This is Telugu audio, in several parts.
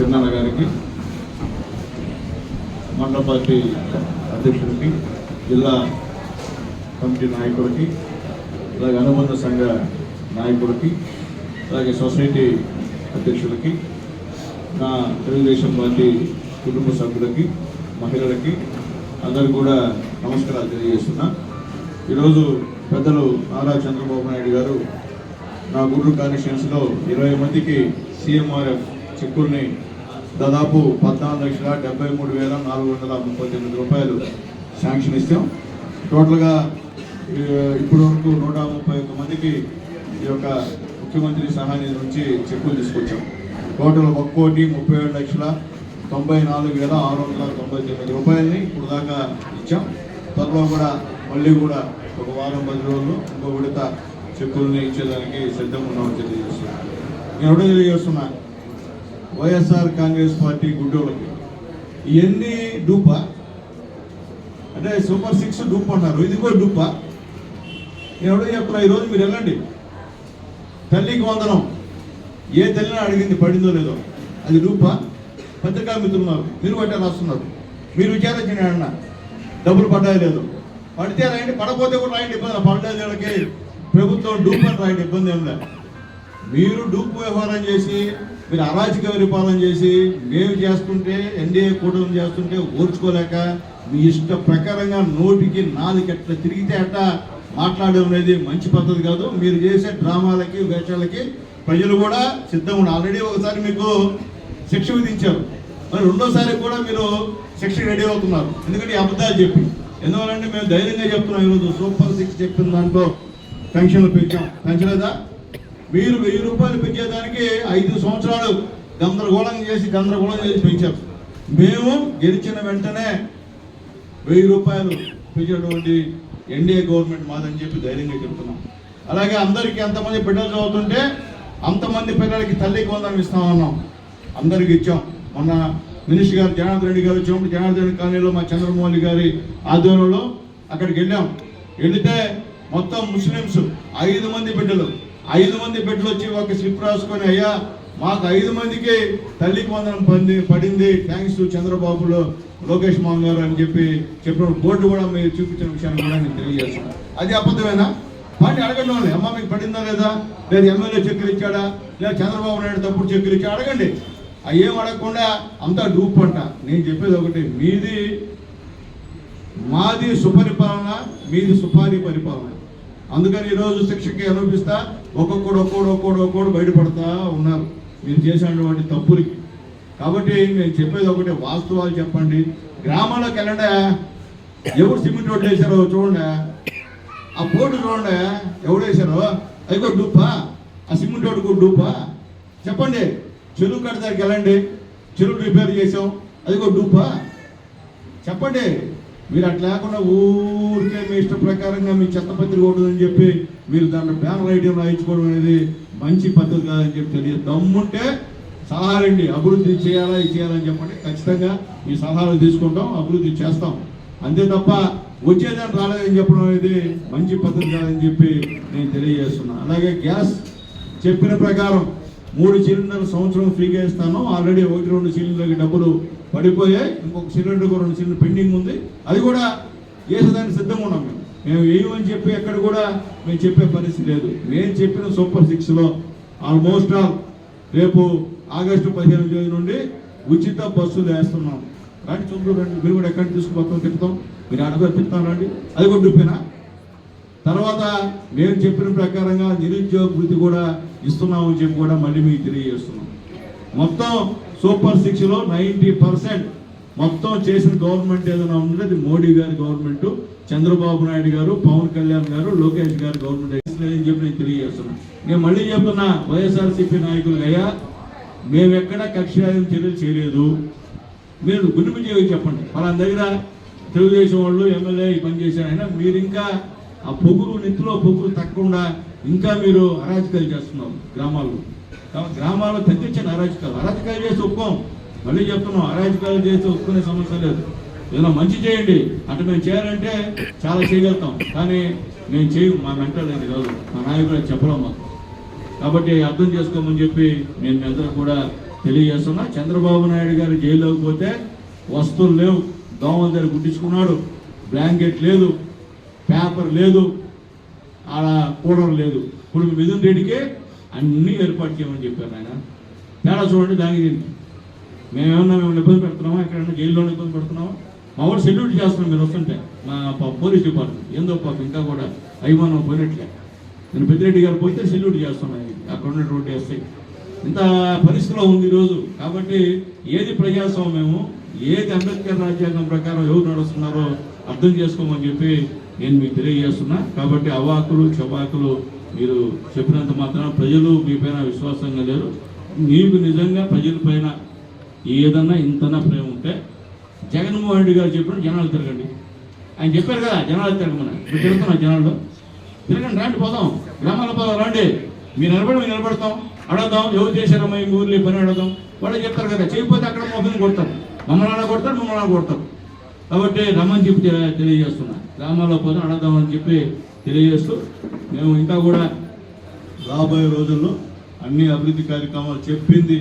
చిన్నన్న గారికి మండల పార్టీ అధ్యక్షుడికి జిల్లా కమిటీ నాయకులకి అలాగే అనుబంధ సంఘ నాయకులకి అలాగే సొసైటీ అధ్యక్షులకి నా తెలుగుదేశం పార్టీ కుటుంబ సభ్యులకి మహిళలకి అందరికి కూడా నమస్కారాలు తెలియజేస్తున్నా. ఈరోజు పెద్దలు నారా చంద్రబాబు నాయుడు గారు నా గూడూరు కాన్స్టిట్యున్సీలో ఇరవై మందికి సీఎంఆర్ఎఫ్ చెక్కుల్ని దాదాపు పద్నాలుగు లక్షల డెబ్బై మూడు వేల నాలుగు వందల ముప్పై తొమ్మిది రూపాయలు శాంక్షన్ ఇస్తాం. టోటల్గా ఇప్పటి వరకు నూట ముప్పై ఒక్క మందికి ఈ యొక్క ముఖ్యమంత్రి సహాయ నుంచి చెక్కులు తీసుకొచ్చాం. టోటల్ ఒక కోటి ముప్పై ఏడు లక్షల తొంభై నాలుగు వేల ఆరు వందల తొంభై తొమ్మిది రూపాయలని ఇప్పుడు దాకా ఇచ్చాం. త్వరలో కూడా మళ్ళీ కూడా ఒక వారం పది రోజులు ఇంకో విడత చెక్కుల్ని ఇచ్చేదానికి సిద్ధంగా ఉన్నామని తెలియజేస్తున్నాను. నేను ఒకటే తెలియజేస్తున్నాను వైఎస్ఆర్ కాంగ్రెస్ పార్టీ గుడ్డోళ్ళకి ఇవన్నీ డూపా? అంటే సూపర్ సిక్స్ డూప్ అంటారు ఇది కూడా డూపా? నేను ఎవడో చెప్తున్నా ఈరోజు మీరు వెళ్ళండి. తల్లికి వందనం. ఏ తల్లిని అడిగింది పడిందో లేదో. అది డూపా? పత్రికా మిత్రులు ఉన్నారు. మీరు బట్టే రాస్తున్నారు. మీరు విచారించిన అన్న. డబ్బులు పడ్డాయి లేదు. పడితే రాయండి పడపోతే కూడా రాయండి ఇబ్బంది పడలేదు ప్రభుత్వం డూప్ అని రాయండి ఇబ్బంది ఏం లేదు. మీరు డూప్ వ్యవహారం చేసి మీరు అరాచక పరిపాలన చేసి మేము చేస్తుంటే ఎన్డీఏ కూటమి చేస్తుంటే ఓర్చుకోలేక మీ ఇష్ట ప్రకారంగా నోటికి నాలుగు ఎట్లా తిరిగితే అట్ట మాట్లాడడం అనేది మంచి పద్ధతి కాదు. మీరు చేసే డ్రామాలకి వేషాలకి ప్రజలు కూడా సిద్ధంగా ఉన్నారు ఆల్రెడీ ఒకసారి మీకు శిక్ష విధించారు. మరి రెండోసారి కూడా మీరు శిక్ష రెడీ అవుతున్నారు. ఎందుకంటే అబద్ధాలు చెప్పి. ఎందువల్లంటే మేము ధైర్యంగా చెప్తున్నాం ఈరోజు. సూపర్ సిక్స్ చెప్పిన దాంట్లో పెన్షన్లు పెంచాం. పెంచలేదా? మీరు వెయ్యి రూపాయలు పెంచేదానికి ఐదు సంవత్సరాలు గందరగోళం చేసి గందరగోళం చేసి పెంచారు. మేము గెలిచిన వెంటనే వెయ్యి రూపాయలు పెంచేటువంటి ఎన్డీఏ గవర్నమెంట్ మాదని చెప్పి ధైర్యంగా చెప్తున్నాం. అలాగే అందరికీ ఎంతమంది బిడ్డలు చదువుతుంటే అంతమంది పిల్లలకి తల్లికి వందనం ఇస్తామన్నాం అందరికి ఇచ్చాం. మొన్న మినిస్టర్ గారు జనార్దన్ రెడ్డి గారు వచ్చినప్పుడు జనార్దన్ రెడ్డి కాలనీలో మా చంద్రమౌళి గారి ఆధ్వర్యంలో అక్కడికి వెళ్ళాం. వెళితే మొత్తం ముస్లిమ్స్ ఐదు మంది బిడ్డలు ఐదు మంది బిడ్డలు వచ్చి ఒక స్లిప్ రాసుకొని అయ్యా మాకు ఐదు మందికి తల్లికి వందనం పంది పడింది. థ్యాంక్స్ చంద్రబాబులో లోకేష్ మోహన్ గారు అని చెప్పి చెప్పిన బోర్డు కూడా మీరు చూపించిన విషయాన్ని కూడా నేను తెలియజేస్తాను అది అబద్ధమేనా? వాటిని అడగండి వాళ్ళు అమ్మ మీకు పడిందా లేదా? లేదు ఎమ్మెల్యే చెక్కులు ఇచ్చాడా లేదా చంద్రబాబు నాయుడు తప్పుడు చెక్కులు ఇచ్చా అడగండి. అవి ఏం అడగకుండా అంతా డూప్ అంట. నేను చెప్పేది ఒకటి మీది మాది సుపరిపాలన మీది సుపారి పరిపాలన. అందుకని ఈరోజు శిక్షకి అనుభవిస్తా ఒక్కొక్కడు ఒక్కోడు ఒక్కోడు ఒక్కోడు బయటపడతా ఉన్నారు. మీరు చేసినటువంటి తప్పులకి. కాబట్టి నేను చెప్పేది ఒకటి వాస్తవాలు చెప్పండి. గ్రామాల్లోకి వెళ్ళడా? ఎవరు సిమెంట్ రోడ్లు వేశారో చూడండి? ఆ బోర్డు చూడండి? ఎవడు వేశారో? అదిగో డూపా ఆ సిమెంట్ రోడ్డు కూడా డూపా చెప్పండి. చెరువు కట్ట దగ్గరికి వెళ్ళండి. చెరువు రిపేర్ చేసాం అదిగో డూపా చెప్పండి. మీరు అట్లా లేకుండా ఊరికే మీ ఇష్ట ప్రకారంగా మీ చెత్తపత్రి కొడుతుందని చెప్పి మీరు దాన్ని బ్యానర్ ఐడియా రాయించుకోవడం అనేది మంచి పద్ధతి కాదని చెప్పి తెలియదు. దమ్ముంటే సలహాలండి అభివృద్ధి చేయాలా ఇది చేయాలని చెప్పండి. ఖచ్చితంగా మీ సలహాలు తీసుకుంటాం అభివృద్ధి చేస్తాం. అంతే తప్ప వచ్చేదాన్ని రాలేదని చెప్పడం అనేది మంచి పద్ధతి కాదని చెప్పి నేను తెలియజేస్తున్నా. అలాగే గ్యాస్ చెప్పిన ప్రకారం మూడు సిలిండర్లు సంవత్సరం ఫ్రీగా ఇస్తాను. ఆల్రెడీ ఒకటి రెండు సిలిండర్లకి డబ్బులు పడిపోయాయి. ఇంకొక సిలిండర్ రెండు సిలిండర్ పెండింగ్ ఉంది. అది కూడా వేసేదానికి సిద్ధంగా ఉన్నాం మేము. మేము వేయమని చెప్పి ఎక్కడ కూడా మేము చెప్పే పరిస్థితి లేదు. మేము చెప్పిన సూపర్ సిక్స్లో ఆల్మోస్ట్ ఆల్ రేపు ఆగస్టు పదిహేను తేదీ నుండి ఉచిత బస్సులు వేస్తున్నాం. రండి చూద్దాం రండి. మీరు కూడా ఎక్కడ తీసుకుపోతాం తిప్పుతాం. మీరు అడగ రండి. అది కూడా చూపినా తర్వాత మేము చెప్పిన ప్రకారంగా నిరుద్యోగ వృత్తి కూడా ఇస్తున్నామని చెప్పి కూడా మళ్ళీ మీకు తెలియజేస్తున్నాం. మొత్తం సూపర్ సిక్స్లో నైంటీ పర్సెంట్ మొత్తం చేసిన గవర్నమెంట్ ఏదైనా ఉంటే అది మోడీ గారి గవర్నమెంట్ చంద్రబాబు నాయుడు గారు పవన్ కళ్యాణ్ గారు లోకేష్ గారి గవర్నమెంట్. లేదని చెప్పి నేను తెలియజేస్తున్నాను నేను మళ్ళీ చెప్తున్నా వైఎస్ఆర్సీపీ నాయకులు అయ్యా మేము ఎక్కడ కక్షాయం చర్యలు చేయలేదు. మీరు గుండె చేయ చెప్పండి. వాళ్ళ దగ్గర తెలుగుదేశం వాళ్ళు ఎమ్మెల్యే ఈ పని చేశారు. అయినా మీరు ఇంకా ఆ పొగురు నెత్తిలో పొగురు తక్కకుండా ఇంకా మీరు అరాచకాలు చేస్తున్నారు గ్రామాల్లో. కాబట్టి గ్రామాల్లో తగ్గించిన అరాజకాలు. అరాజకాలు చేసి ఒప్పుకోం. మళ్ళీ చెప్తున్నాం అరాజకాలు చేసి ఒప్పుకునే సమస్య లేదు. ఏదైనా మంచి చేయండి. అంటే మేము చేయాలంటే చాలా చేయగలుగుతాం. కానీ మేము చేయం మా మెంటల్ అది కాదు. మా నాయకుడు అది మాకు. కాబట్టి అర్థం చేసుకోమని చెప్పి నేను మీ అందరూ కూడా తెలియజేస్తున్నా. చంద్రబాబు నాయుడు గారు జైల్లోకి పోతే వస్తువులు లేవు. దోమల దగ్గర గుట్టించుకున్నాడు బ్లాంకెట్ లేదు. పేపర్ లేదు. ఆడ కూలర్ లేదు. ఇప్పుడు మిథున్ రెడ్డికి అన్నీ ఏర్పాటు చేయమని చెప్పారు ఆయన తేడా చూడండి దానికి దీనికి. మేమేమన్నా మిమ్మల్ని ఇబ్బంది పెడుతున్నామా? ఎక్కడైనా జైల్లోనే ఇబ్బంది పెడుతున్నామా? మా వాళ్ళు సెల్యూట్ చేస్తున్నాం మీరు వస్తుంటే. మా పోలీస్ డిపార్ట్మెంట్. ఏందో పాప ఇంకా కూడా అభిమానం పోయినట్లే. నేను పెద్దిరెడ్డి గారు పోతే సెల్యూట్ చేస్తున్నాను అక్కడ ఉన్నటువంటి ఎస్ఐ ఇంత పరిస్థితిలో ఉంది ఈరోజు. కాబట్టి ఏది ప్రజాస్వామ్యము ఏది అంబేద్కర్ రాజ్యాంగం ప్రకారం ఎవరు నడుస్తున్నారో అర్థం చేసుకోమని చెప్పి నేను మీకు తెలియజేస్తున్నా. కాబట్టి అవాకులు చవాకులు మీరు చెప్పినంత మాత్రం ప్రజలు మీ పైన విశ్వాసంగా లేరు. మీకు నిజంగా ప్రజల పైన ఏదన్నా ఇంతనా ప్రేమ ఉంటే జగన్మోహన్ రెడ్డి గారు చెప్పిన జనాలు తిరగండి. ఆయన చెప్పారు కదా జనాలు తిరగమని. మీరు తిరుగుతున్నా జనాలు. తిరగండి రండి పోదాం. గ్రామాల పోదాం రండి. మీరు నిలబడి మేము నిలబడతాం. అడగదాం ఎవరు చేశారమ్మా ఈ ఊర్లో పని అడగదాం. వాళ్ళు చెప్తారు కదా చేయకపోతే అక్కడ మొహం కొడతారు. మమ్మల్ని కొడతారు మమ్మల్ని కొడతారు. కాబట్టి రమ్మని చెప్పి తె- తెలియజేస్తున్నా. గ్రామాల్లో పోదాం అడగదాం అని చెప్పి తెలియజేస్తూ మేము ఇంకా కూడా రాబోయే రోజుల్లో అన్ని అభివృద్ధి కార్యక్రమాలు చెప్పింది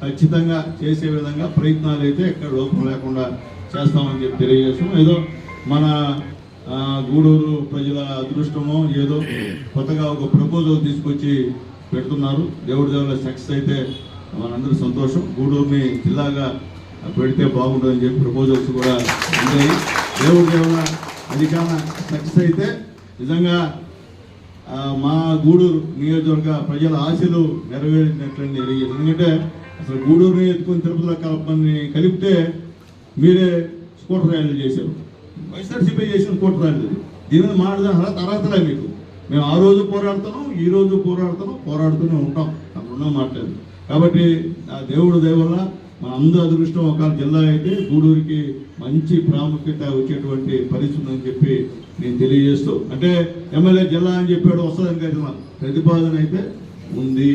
ఖచ్చితంగా చేసే విధంగా ప్రయత్నాలు అయితే ఎక్కడ లోపం లేకుండా చేస్తామని చెప్పి తెలియజేస్తాం ఏదో మన గూడూరు ప్రజల అదృష్టమో ఏదో కొత్తగా ఒక ప్రపోజల్ తీసుకొచ్చి పెడుతున్నారు. దేవుడి దేవుల సక్సెస్ అయితే మనందరూ సంతోషం. గూడూరుని జిల్లాగా పెడితే బాగుంటుందని చెప్పి ప్రపోజల్స్ కూడా ఉన్నాయి దేవుడి దేవుల అధికార సక్సెస్ అయితే నిజంగా మా గూడూరు నియోజకవర్గ ప్రజల ఆశలు నెరవేరినట్లని తెలియదు ఎందుకంటే అసలు గూడూరుని ఎత్తుకుని తిరుపతిలో కలపని కలిపితే మీరే స్కూటర్ ర్యాలీ చేశారు. వైఎస్ఆర్సీపీ చేసిన స్కూటర్ ర్యాలీ దీని మీద మాట్లాడిన అర్హత అర్హతలే మీకు. మేము ఆ రోజు పోరాడుతున్నాం ఈ రోజు పోరాడుతున్నాం పోరాడుతూనే ఉంటాం. అక్కడ ఉన్నాం మాట్లాడదు. కాబట్టి ఆ దేవుడు దేవుళ్ళ మన అందరూ అదృష్టం ఒక జిల్లా అయితే గూడూరుకి మంచి ప్రాముఖ్యత వచ్చేటువంటి పరిస్థితి అని చెప్పి నేను తెలియజేస్తూ అంటే ఎమ్మెల్యే జిల్లా అని చెప్పాడు వస్తుందని కదా ప్రతిపాదన అయితే ఉంది.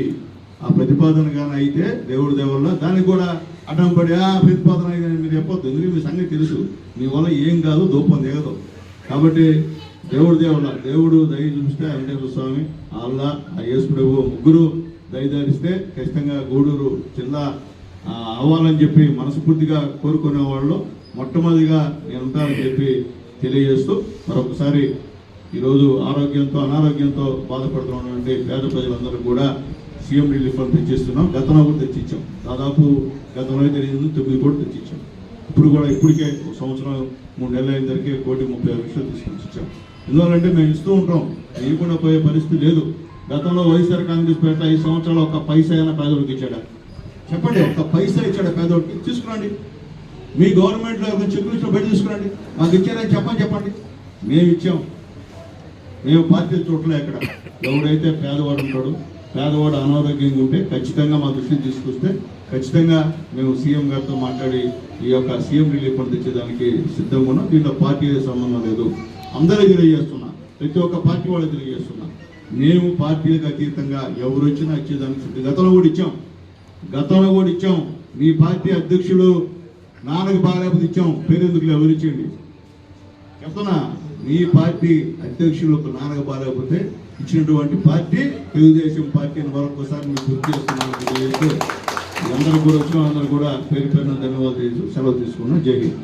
ఆ ప్రతిపాదన కానీ అయితే దేవుడి దేవుళ్ళ దానికి కూడా అడ్డం పడి ఆ ప్రతిపాదన అయితే మీరు చెప్పొద్దు. ఎందుకంటే మీ సంగతి తెలుసు. మీ వల్ల ఏం కాదు దూపం దిగదు. కాబట్టి దేవుడు దేవుళ్ళ దేవుడు దయ చూపిస్తే వెంకటేశ్వర స్వామి అల్లా ఆ యేసు ప్రభు ముగ్గురు దయదారిస్తే ఖచ్చితంగా గూడూరు జిల్లా అవ్వాలని చెప్పి మనస్ఫూర్తిగా కోరుకునే వాళ్ళు మొట్టమొదటిగా నేను ఉంటానని చెప్పి తెలియజేస్తూ మరొకసారి ఈరోజు ఆరోగ్యంతో అనారోగ్యంతో బాధపడుతున్నటువంటి పేద ప్రజలందరూ కూడా సీఎం రిలీఫ్ ఫండ్ తెచ్చిస్తున్నాం. గతంలో కూడా తెచ్చిచ్చాం. దాదాపు గతంలో అయితే తొమ్మిది కోట్లు తెచ్చిచ్చాం. ఇప్పుడు కూడా ఇప్పటికే ఒక సంవత్సరం మూడు నెలల అయిన కోటి ముప్పై ఆరు లక్షలు తీసుకొని ఇచ్చాం. ఎందువల్లంటే మేము ఇస్తూ ఉంటాం. వేయకుండా పోయే పరిస్థితి లేదు. గతంలో వైఎస్ఆర్ కాంగ్రెస్ పేట ఐదు సంవత్సరాలు ఒక పైసా అయినా పేదలకు ఇచ్చాడా? చెప్పండి. ఒక పైసా ఇచ్చాడు పేదోడికి. తీసుకురండి. మీ గవర్నమెంట్లో ఒక చెక్కులు ఇచ్చిన బయట తీసుకురండి. మాకు ఇచ్చారని చెప్పని చెప్పండి. మేము ఇచ్చాం. మేము పార్టీ చూడలే ఇక్కడ. ఎవడైతే పేదవాడు ఉంటాడు పేదవాడు అనారోగ్యంగా ఉంటే ఖచ్చితంగా మా దృష్టిని తీసుకొస్తే ఖచ్చితంగా మేము సీఎం గారితో మాట్లాడి ఈ యొక్క సీఎం రిలీఫ్ ఫండ్ తెచ్చేదానికి సిద్ధంగా ఉన్నాం. దీంట్లో పార్టీ సంబంధం లేదు. అందరూ తెలియజేస్తున్నా. ప్రతి ఒక్క పార్టీ వాళ్ళు తెలియజేస్తున్నా. మేము పార్టీలకు అతీతంగా ఎవరు వచ్చినా ఇచ్చేదానికి సిద్ధం గతంలో కూడా ఇచ్చాం. గతంలో కూడా ఇచ్చాం. మీ పార్టీ అధ్యక్షుడు నాన్నకు బాగాలేకపోతే ఇచ్చాం. పేరెందుకు ఎవరు చెప్తున్నా మీ పార్టీ అధ్యక్షులు ఒక నాన్నకు బాగాలేకపోతే ఇచ్చినటువంటి పార్టీ తెలుగుదేశం పార్టీని మరొకసారి మీకు గుర్తు చేస్తున్నాను తెలియజేస్తూ అందరూ కూడా వచ్చిన అందరూ కూడా పేరు పేరున ధన్యవాదాలు సెలవు తీసుకున్నాం జై హింద్.